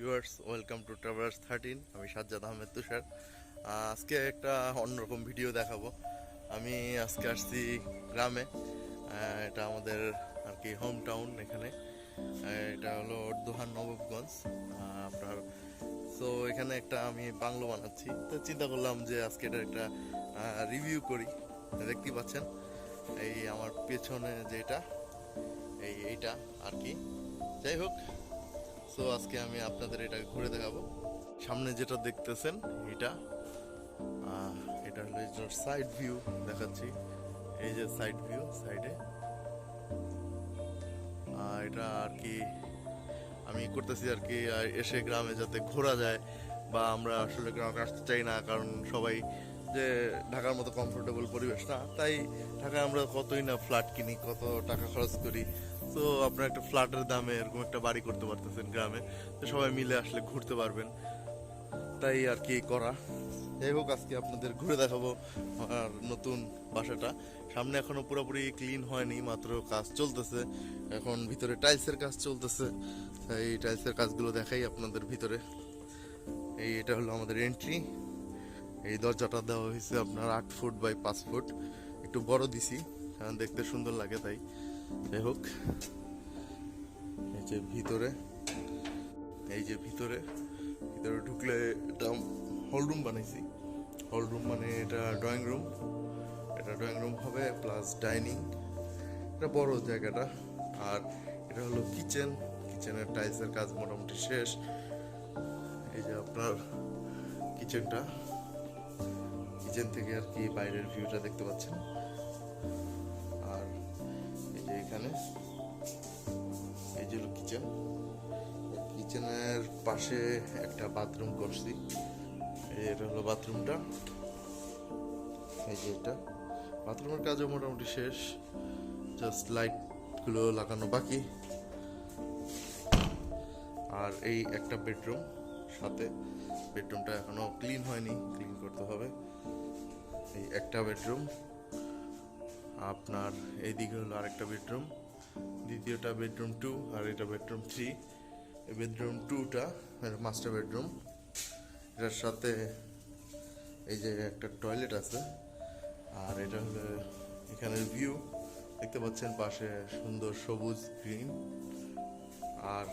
Viewers welcome to Travellers thirteen আমি সাজ্জাদ আহমেদ তুষার। আজকে একটা অন্যরকম ভিডিও দেখাবো। আমি আজকে আসছি গ্রামে। এটা আমাদের আর কি হোম টাউন এখানে। এটা হলো দোহান নবাবগঞ্জ। আপনার সো এখানে একটা আমি বাংলো বানাচ্ছি। তো চিন্তা করলাম যে আজকে এটা একটা রিভিউ করি। দেখতে পাচ্ছেন? এই আমার পেছনে যেটা, এই এইটা আর কি। যাই হোক সো আজকে আমি আপনাদের এটা ঘুরে দেখাবো। সামনে যেটা দেখতেছেন, এটা এটা হলো সাইড ভিউ দেখাচ্ছি। এই যে সাইড ভিউ সাইডে এটা আর কি, আমি করতেছি আর কি এসে গ্রামে যাতে ঘোরা যায় বা আমরা আসলে গ্রামে আসতে চাই না, কারণ সবাই যে ঢাকার মতো কমফোর্টেবল পরিবেশ না, তাই ঢাকায় আমরা কতই না ফ্ল্যাট কিনি, কত টাকা খরচ করি। তো আপনার একটা ফ্ল্যাটের দামে এরকম একটা বাড়ি করতে পারতেছেন গ্রামে। তো সবাই মিলে আসলে ঘুরতে পারবেন। তাই আর কি করা। যাই হোক, আজকে আপনাদের ঘুরে দেখাবো আর নতুন বাসাটা। সামনে এখনও পুরোপুরি ক্লিন হয়নি, মাত্র কাজ চলতেছে। এখন ভিতরে টাইলসের কাজ চলতেছে। তাই টাইলসের কাজগুলো দেখাই আপনাদের ভিতরে। এই এটা হলো আমাদের এন্ট্রি এই দরজাটা দেওয়া হয়েছে আপনার আট ফুট বাই পাঁচ ফুট একটু বড় দিছি, কারণ দেখতে সুন্দর লাগে তাই। যাই হোক, এই যে ভিতরে, এই যে ভিতরে ভিতরে ঢুকলে এটা হল রুম বানাইছি। হল রুম মানে এটা ড্রয়িং রুম এটা ড্রয়িং রুম হবে প্লাস ডাইনিং এটা বড় জায়গাটা। আর এটা হলো কিচেন কিচেনের টাইলসের কাজ মোটামুটি শেষ। এই যে আপনার কিচেনটা কিচেন থেকে আর কি বাইরের ভিউটা দেখতে পাচ্ছেন। এই যে কিচেন। কিচেনের পাশে একটা বাথরুম করছি। এটা হলো বাথরুমটা। এই যে এটা। বাথরুমের কাজও মোটামুটি শেষ। জাস্ট লাইটগুলো লাগানো বাকি। আর এই একটা বেডরুম সাথে। বেডরুমটা এখনও ক্লিন হয়নি। ক্লিন করতে হবে। এই একটা বেডরুম। আপনার এইদিকে হলো আরেকটা বেডরুম। দ্বিতীয়টা বেডরুম টু আর এটা বেডরুম থ্রি। বেডরুম টুটা মাস্টার বেডরুম। এটার সাথে এই যে একটা টয়লেট আছে, আর এটা হলো এখানের ভিউ। দেখতে পাচ্ছেন পাশে সুন্দর সবুজ গ্রিন। আর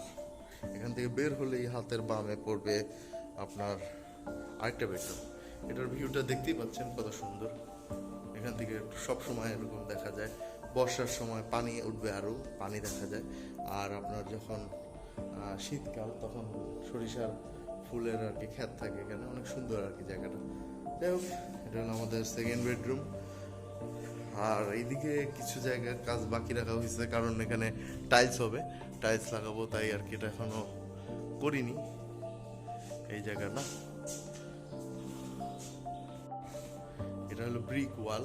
এখান থেকে বের হলেই হাতের বামে পড়বে আপনার আরেকটা বেডরুম। এটার ভিউটা দেখতেই পাচ্ছেন কত সুন্দর। এখান থেকে সব সময় এরকম দেখা যায়। বর্ষার সময় পানি উঠবে আরও পানি দেখা যায়। আর আপনার যখন শীতকাল, তখন সরিষার ফুলের আর কি খ্যাত থাকে এখানে। অনেক সুন্দর আর কি জায়গাটা। যাই হোক, এটা হলো আমাদের সেকেন্ড বেডরুম আর এইদিকে কিছু জায়গায় কাজ বাকি রাখা হয়েছে, কারণ এখানে টাইলস হবে। টাইলস লাগাবো, তাই আর কি এটা এখনও করিনি। এই জায়গাটা এটা হলো ব্রিক ওয়াল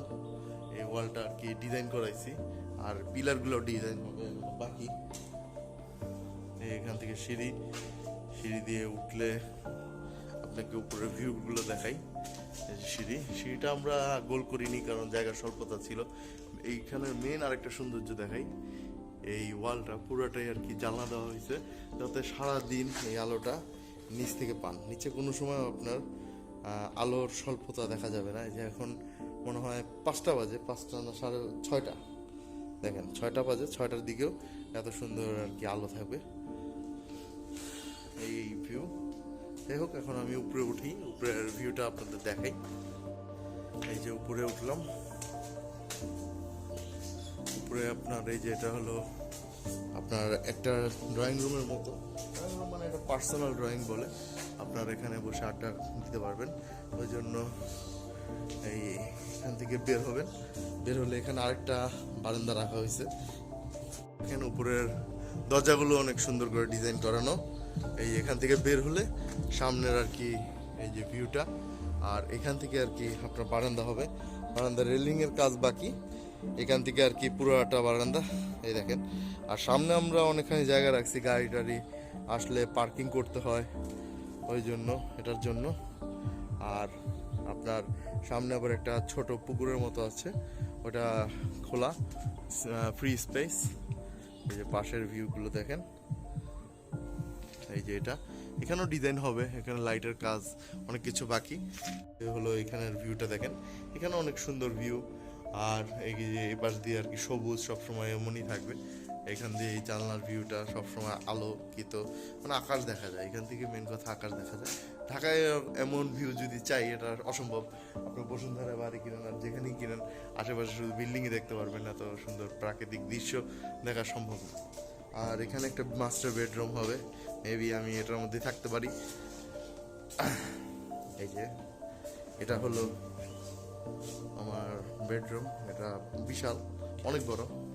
এই ওয়ালটা আর কি ডিজাইন করাইছি, আর পিলারগুলো ডিজাইন হবে বাকি। এখান থেকে সিঁড়ি সিঁড়ি দিয়ে উঠলে আপনাকে উপরের ভিউগুলো দেখাই সিঁড়ি। সিঁড়িটা আমরা গোল করিনি কারণ জায়গা স্বল্পতা ছিল। এইখানের মেন আরেকটা সৌন্দর্য দেখাই। এই ওয়ালটা পুরোটাই আর কি জ্বালা দেওয়া হয়েছে, যাতে সারা দিন এই আলোটা নিচ থেকে পান। নিচে কোনো সময় আপনার আলোর স্বল্পতা দেখা যাবে না। যে এখন মনে হয় পাঁচটা বাজে, পাঁচটা না সাড়ে ছয়টা। দেখেন, ছয়টা বাজে, ছয়টার দিকেও এত সুন্দর আর কি আলো থাকবে। এই ভিউ যাই হোক, এখন আমি উপরে উঠি, উপরের ভিউটা আপনাদের দেখাই। এই যে উপরে উঠলাম। উপরে আপনার এই যে এটা হলো আপনার একটা ড্রয়িং রুমের মতো। রুম মানে একটা পার্সোনাল ড্রয়িং বলে। আপনার এখানে বসে আড্ডা দিতে পারবেন। ওই জন্য এই এখান থেকে বের হবেন। বের হলে এখানে আরেকটা বারান্দা রাখা হয়েছে। এখানে উপরের দরজাগুলো অনেক সুন্দর করে ডিজাইন করানো। এই এখান থেকে বের হলে সামনের আর কি এই যে ভিউটা, আর এখান থেকে আর কি আপনার বারান্দা হবে। বারান্দা রেলিং এর কাজ বাকি। এখান থেকে আর কি পুরোটা বারান্দা, এই দেখেন। আর সামনে আমরা অনেকখানি জায়গা রাখছি, গাড়ি টাড়ি আসলে পার্কিং করতে হয় ওই জন্য, এটার জন্য। আর আপনার সামনে আবার একটা ছোট পুকুরের মতো আছে। ওটা খোলা ফ্রি স্পেস এই যে পাশের ভিউগুলো দেখেন। এই যে এটা। এখানেও ডিজাইন হবে, এখানে লাইটের কাজ অনেক কিছু বাকি। হলো এখানের ভিউটা দেখেন। এখানে অনেক সুন্দর ভিউ আর এই যে এই পাশ দিয়ে আর কি সবুজ সবসময় এমনই থাকবে। এখান দিয়ে এই জানলার ভিউটা সবসময় আলোকিত মানে আকাশ দেখা যায়। এখান থেকে মেন কথা আকাশ দেখা যায়। ঢাকায় এমন ভিউ যদি চাই, এটা অসম্ভব। আপনি বসুন্ধরা বাড়ি কিনেন আর যেখানেই কিনেন, আশেপাশে শুধু বিল্ডিংই দেখতে পারবেন, এত সুন্দর প্রাকৃতিক দৃশ্য দেখা সম্ভব না। আর এখানে একটা মাস্টার বেডরুম হবে। মেবি আমি এটার মধ্যে থাকতে পারি। এই যে, এটা হলো আমার বেডরুম এটা বিশাল, অনেক বড়।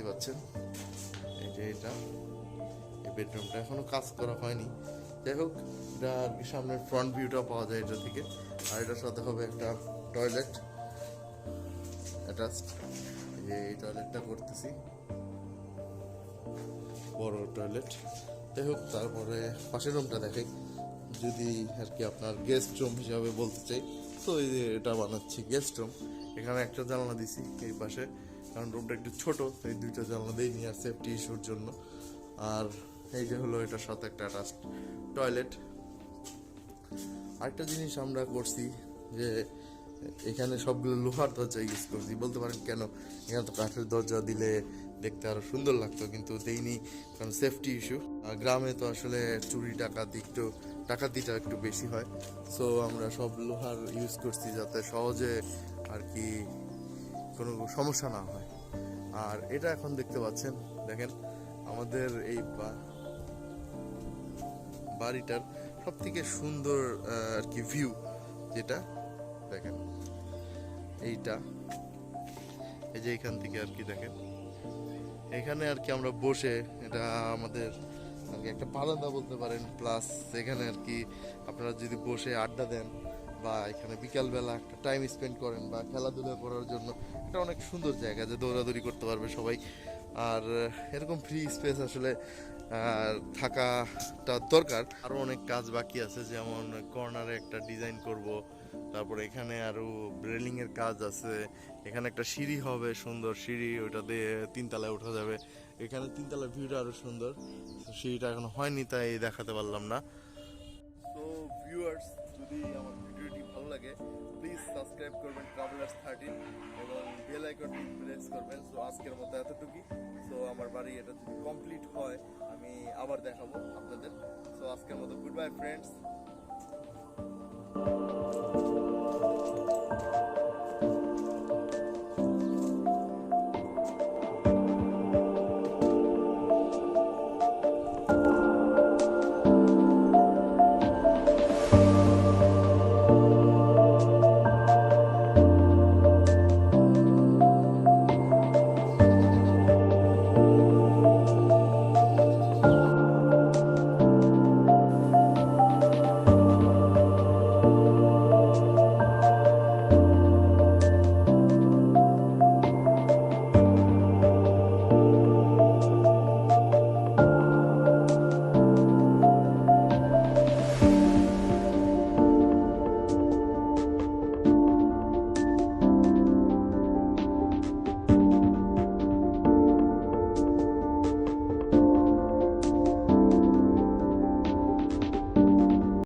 দেখতে পাচ্ছেন। এই যে এটা, এই বেডরুমটা এখনও কাজ করা হয়নি। যাই হোক, এটা আর কি সামনের ফ্রন্ট ভিউটা পাওয়া যায় এটা থেকে। আর এটার সাথে হবে একটা টয়লেট অ্যাটাচড এই যে এই টয়লেটটা করতেছি। বড় টয়লেট যাই হোক, তারপরে পাশের রুমটা দেখাই। যদি আর কি আপনার গেস্ট রুম হিসাবে বলতে চাই, তো এই যে এটা বানাচ্ছি গেস্ট রুম এখানে একটা জানলা দিছি, এই পাশে। কারণ রুমটা একটু ছোট এই দুইটা জানলা দিয়ে নিয়ে আর সেফটি ইস্যুর জন্য। আর এই যে হলো এটার সাথে একটা অ্যাটাচ টয়লেট আরেকটা জিনিস আমরা করছি যে এখানে সবগুলো লোহার দরজা ইউজ করছি। বলতে পারেন কেন? এখানে তো কাঠের দরজা দিলে দেখতে আরও সুন্দর লাগতো, কিন্তু দেইনি, কারণ সেফটি ইস্যু আর গ্রামে তো আসলে চুরি ডাকাতি একটু ডাকাতিটা একটু বেশি হয়। সো আমরা সব লোহার ইউজ করছি যাতে সহজে আর কি কোনো সমস্যা না হয়। আর এটা এখন দেখতে পাচ্ছেন, দেখেন, আমাদের এই বাড়িটার সব থেকে সুন্দর আর কি ভিউ যেটা, দেখেন, এইটা, এই যে এখান থেকে আর কি দেখেন, এখানে আর কি আমরা বসে এটা আমাদের আর কি একটা বারান্দা বলতে পারেন প্লাস এখানে আর কি আপনারা যদি বসে আড্ডা দেন বা এখানে বিকালবেলা একটা টাইম স্পেন্ড করেন বা খেলাধুলা করার জন্য, এটা অনেক সুন্দর জায়গা যে দৌড়াদৌড়ি করতে পারবে সবাই। আর এরকম ফ্রি স্পেস আসলে থাকাটা দরকার। আরও অনেক কাজ বাকি আছে, যেমন কর্নারে একটা ডিজাইন করব, তারপরে এখানে আরও রেলিং এর কাজ আছে। এখানে একটা সিঁড়ি হবে, সুন্দর সিঁড়ি, ওটা দিয়ে তিনতলায় ওঠা যাবে। এখানে তিনতলার ভিউটা আরও সুন্দর। সিঁড়িটা এখন হয়নি, তাই দেখাতে পারলাম না। তো ভিউয়ার্স যদি আমার লাগে প্লিজ সাবস্ক্রাইব করবেন ট্রাভেলার্স থার্টিন এবং বেল আইকনটি প্রেস করবেন। সো আজকের মতো এতটুকুই। সো আমার বাড়ি এটা যদি কমপ্লিট হয়, আমি আবার দেখাবো আপনাদের। সো আজকের মতো গুড বাই ফ্রেন্ডস